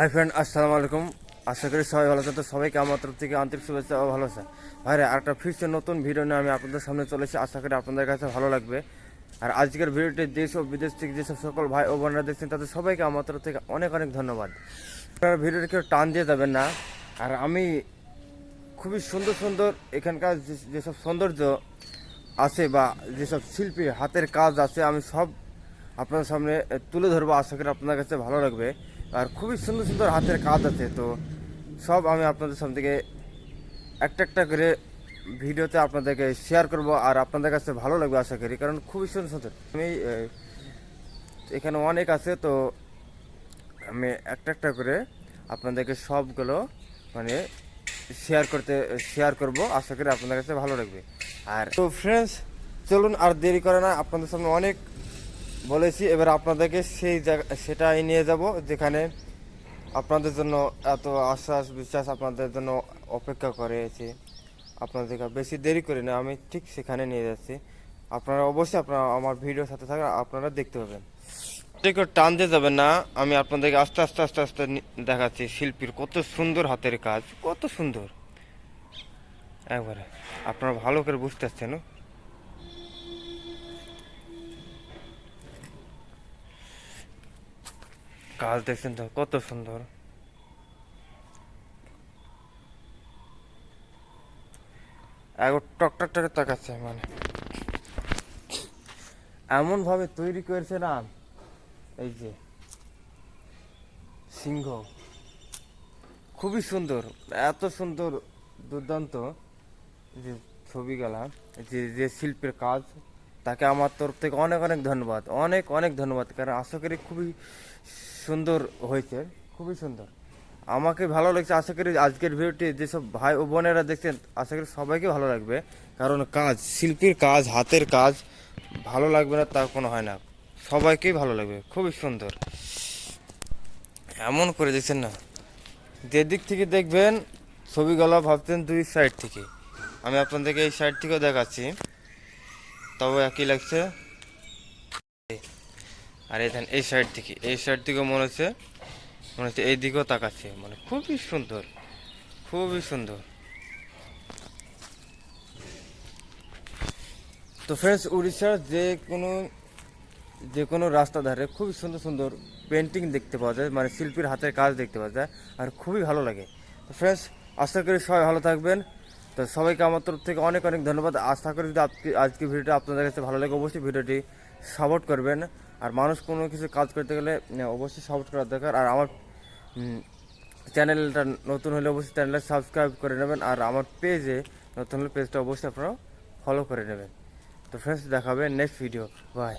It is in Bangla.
হাই ফ্রেন্ড আসসালামু আলাইকুম। আশা করি সবাই ভালো আছেন। তো সবাইকে আমার তরফ থেকে আন্তরিক শুভেচ্ছা ও ভালো আছে ভাইরে, আরেকটা ফিরছে নতুন ভিডিও নিয়ে আমি আপনাদের সামনে চলেছি আশা করি আপনাদের কাছে ভালো লাগবে। আর আজকের ভিডিওটি দেশ ও বিদেশ থেকে যেসব সকল ভাই ও বোনেরা দেখছেন, তাদের সবাইকে আমার তরফ থেকে অনেক অনেক ধন্যবাদ। আপনারা ভিডিওটি কেউ টান দিয়ে যাবেন না। আর আমি খুবই সুন্দর সুন্দর এখানকার যেসব সৌন্দর্য আছে বা যেসব শিল্পী হাতের কাজ আছে, আমি সব আপনার সামনে তুলে ধরবো। আশা করি আপনার কাছে ভালো লাগবে। আর খুবই সুন্দর সুন্দর হাতের কাজ আছে তো সব আমি আপনাদের সামনে থেকে একটা একটা করে ভিডিওতে আপনাদেরকে শেয়ার করব আর আপনাদের কাছে ভালো লাগবে আশা করি, কারণ খুবই সুন্দর সুন্দর। আমি এখানে অনেক আছে তো আমি একটা একটা করে আপনাদেরকে সবগুলো মানে শেয়ার করতে শেয়ার করব, আশা করি আপনাদের কাছে ভালো লাগবে। আর তো ফ্রেন্ডস চলুন আর দেরি করে না, আপনাদের সামনে অনেক বলেছি, এবার আপনাদেরকে সেই জায়গা, সেটাই নিয়ে যাব যেখানে আপনাদের জন্য এত আশ্বাস বিশ্বাস আপনাদের জন্য অপেক্ষা করেছি। আপনাদেরকে বেশি দেরি করে না, আমি ঠিক সেখানে নিয়ে যাচ্ছি। আপনারা অবশ্যই আপনারা আমার ভিডিওর সাথে থাকা আপনারা দেখতে পাবেন। টান দিয়ে যাবেন না, আমি আপনাদেরকে আস্তে আস্তে আস্তে আস্তে দেখাচ্ছি শিল্পীর কত সুন্দর হাতের কাজ, কত সুন্দর। একবারে, আপনারা ভালো করে বুঝতে পারছেন কাজ দেখছেন তো, কত সুন্দর। টকে তাকাচ্ছে মানে। এমন ভাবে তৈরি করেছে না, এই যে, সিংহ। খুবই সুন্দর, এত সুন্দর দুর্দান্ত যে ছবিগুলা যে যে শিল্পের কাজ, তাকে আমার তরফ থেকে অনেক অনেক ধন্যবাদ, অনেক অনেক ধন্যবাদ, কারণ আশা করি খুবই সুন্দর হয়েছে, খুবই সুন্দর। আমাকে ভালো লাগছে, আশা করি আজকের ভিডিওটি যেসব ভাই ও বোনেরা দেখছেন, আশা করি সবাইকে ভালো লাগবে, কারণ কাজ, শিল্পীর কাজ, হাতের কাজ, ভালো লাগবে না তা কোনো হয় না। সবাইকেই ভালো লাগবে, খুবই সুন্দর। এমন করে দেখছেন না। যেদিক থেকে দেখবেন ছবিগুলো ভাবতেন দুই সাইড থেকে। আমি আপনাদেরকে এই সাইড থেকেও দেখাচ্ছি। তবে একই লাগছে। আর এই এই সাইড থেকে, এই সাইড থেকেও মনে হচ্ছে মনে হচ্ছে এই দিকেও তাকাচ্ছে। মানে খুবই সুন্দর খুবই সুন্দর। তো ফ্রেন্ডস উড়িষ্যার যে কোনো যে কোনো রাস্তা ধারে খুবই সুন্দর সুন্দর পেন্টিং দেখতে পাওয়া যায় মানে শিল্পীর হাতের কাজ দেখতে পাওয়া যায়, আর খুবই ভালো লাগে। তো ফ্রেন্ডস আশা করি সবাই ভালো থাকবেন। তো সবাইকে আমার তরফ থেকে অনেক অনেক ধন্যবাদ। আশা করি যদি আজকে আজকে ভিডিওটা আপনাদের কাছে ভালো লাগে, অবশ্যই ভিডিওটি সাপোর্ট করবেন। আর মানুষ কোনো কিছু কাজ করতে গেলে অবশ্যই সাপোর্ট করা দরকার। আর আমার চ্যানেলটা নতুন হলে অবশ্যই চ্যানেলটা সাবস্ক্রাইব করে নেবেন। আর আমার পেজে নতুন হলে পেজটা অবশ্যই আপনারা ফলো করে নেবেন। তো ফ্রেন্ডস দেখাবে নেক্সট ভিডিও বাই